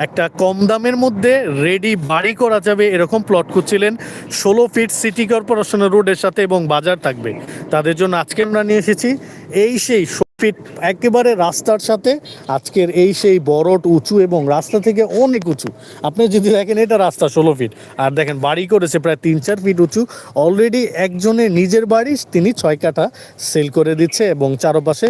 একটা কম দামের মধ্যে রেডি বাড়ি করা যাবে এরকম প্লট খুঁজছিলেন ষোলো ফিট সিটি কর্পোরেশনের রোডের সাথে এবং বাজার থাকবে। তাদের জন্য আজকে আমরা নিয়ে এসেছি এই সেই ফিট একেবারে রাস্তার সাথে, আজকের এই সেই বড়ট উঁচু এবং রাস্তা থেকে অনেক উঁচু। আপনি যদি দেখেন, এটা রাস্তা ষোলো ফিট। আর দেখেন, বাড়ি করেছে প্রায় তিন চার ফিট উঁচু। অলরেডি একজনের নিজের বাড়ি তিনি ছয় কাঠা সেল করে দিচ্ছে এবং চারপাশে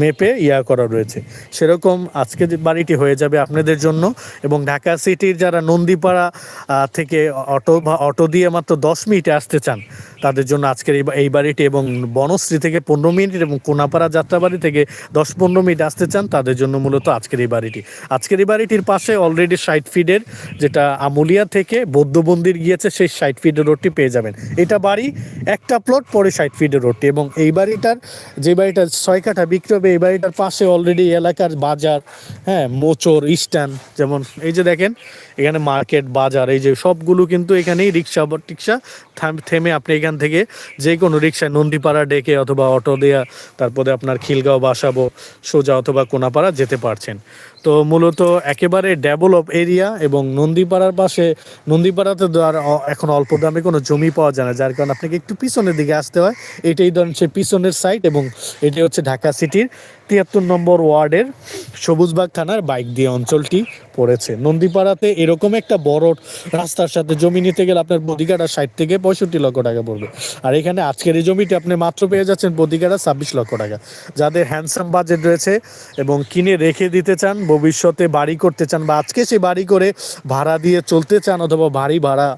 মেপে ইয়া করা রয়েছে। সেরকম আজকে বাড়িটি হয়ে যাবে আপনাদের জন্য এবং ঢাকা সিটির যারা নন্দীপাড়া থেকে অটো বা অটো দিয়ে মাত্র দশ মিনিটে আসতে চান তাদের জন্য আজকের এই বাড়িটি এবং বনশ্রী থেকে পনেরো মিনিট এবং কোনাপাড়া যাত্রাবাড়ি থেকে দশ পনেরো মিনিট আসতে চান, তাদের জন্য মূলত আজকের এই বাড়িটি। আজকের এই বাড়িটির পাশে অলরেডি ষাট ফিডের যেটা আমুলিয়া থেকে বৌদ্ধ মন্দির গিয়েছে, সেই ষাট ফিডের রোডটি পেয়ে যাবেন। এটা বাড়ি, একটা প্লট পরে ষাট ফিডের রোডটি এবং এই বাড়িটার, যে বাড়িটার ছয় কাঠা বিক্রি হবে, এই বাড়িটার পাশে অলরেডি এলাকার বাজার হ্যাঁ মোচর স্ট্যান্ড যেমন এই যে দেখেন, এখানে মার্কেট বাজার, এই যে সবগুলো কিন্তু এখানেই রিক্সা থাম- থেমে আপনি এখান থেকে যে কোনো রিক্সায় নন্দীপাড়া ডেকে অথবা অটো দেয়া, তারপরে আপনার খিলগাঁও, বাসাবো, সোজা অথবা কোনাপাড়া যেতে পারছেন। তো মূলত একেবারে ডেভেলপ এরিয়া এবং নন্দীপাড়ার পাশে, নন্দীপাড়াতে আর এখন অল্প দামে কোনো জমি পাওয়া যায় না, যার কারণে আপনাকে একটু পিছনের দিকে আসতে হয়। এটাই ধরেন সে পিছনের সাইড এবং এটি হচ্ছে ঢাকা সিটির তিয়াত্তর নম্বর ওয়ার্ডের সবুজবাগ থানার বাইক দিয়ে অঞ্চলটি পড়েছে। নন্দীপাড়াতে এরকম একটা বড় রাস্তার সাথে জমি নিতে গেলে আপনার বদিকাটা ষাট থেকে পঁয়ষট্টি লক্ষ টাকা পড়বে। আর এখানে আজকের এই জমিটি আপনি মাত্র পেয়ে যাচ্ছেন বদিকাটা ছাব্বিশ লক্ষ টাকা। যাদের হ্যান্ডসাম বাজেট রয়েছে এবং কিনে রেখে দিতে চান, ভবিষ্যতে বাড়ি করতে চান বা আজকে সেই বাড়ি করে ভাড়া দিয়ে চলতে চান অথবা বাড়ি ভাড়া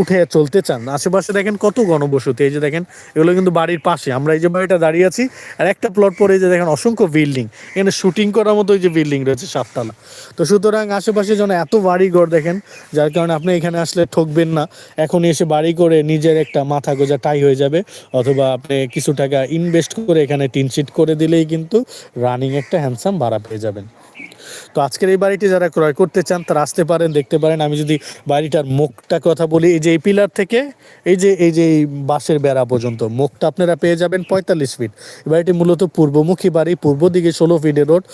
উঠে চলতে চান, আশেপাশে দেখেন কত গণবসতি। এই যে দেখেন, এগুলো কিন্তু বাড়ির পাশে। আমরা এই যে বাড়িটা দাঁড়িয়ে আছি, আর একটা প্লট পরে যে দেখেন অসংখ্য বিল্ডিং এখানে শুটিং করার মতো যে বিল্ডিং রয়েছে সাততলা। তো সুতরাং আশেপাশে যেন এত বাড়ি ঘর দেখেন, যার কারণে আপনি এখানে আসলে ঠকবেন না। এখন এসে বাড়ি করে নিজের একটা মাথা গোজা টাই হয়ে যাবে। অথবা আপনি কিছু টাকা ইনভেস্ট করে এখানে টিনশিট করে দিলেই কিন্তু রানিং একটা হ্যান্ডসাম ভাড়া পেয়ে যাবেন। তো আজকের এই বাড়িটি যারা ক্রয় করতে চান, তারা আসতে পারেন, দেখতে পারেন। আমি যদি বাড়িটার মুখটা কথা বলি, এই যে এই পিলার থেকে, এই যে এই যে এই বাঁশের বেড়া পর্যন্ত, মুখটা আপনারা পেয়ে যাবেন পঁয়তাল্লিশ ফিট এই বাড়িটি মূলত পূর্বমুখী বাড়ি, পূর্ব দিকে ষোলো ফিটের রোড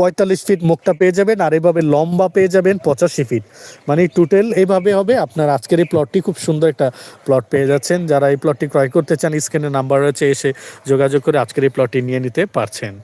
পঁয়তাল্লিশ ফিট মুখটা পেয়ে যাবেন আর এভাবে লম্বা পেয়ে যাবেন পঁচাশি ফিট মানে টোটাল এভাবে হবে। আপনার আজকের এই প্লটটি খুব সুন্দর একটা প্লট পেয়ে যাচ্ছেন। যারা এই প্লটটি ক্রয় করতে চান স্ক্রিনে নাম্বার রয়েছে, এসে যোগাযোগ করে আজকের এই প্লটটি নিয়ে নিতে পারছেন।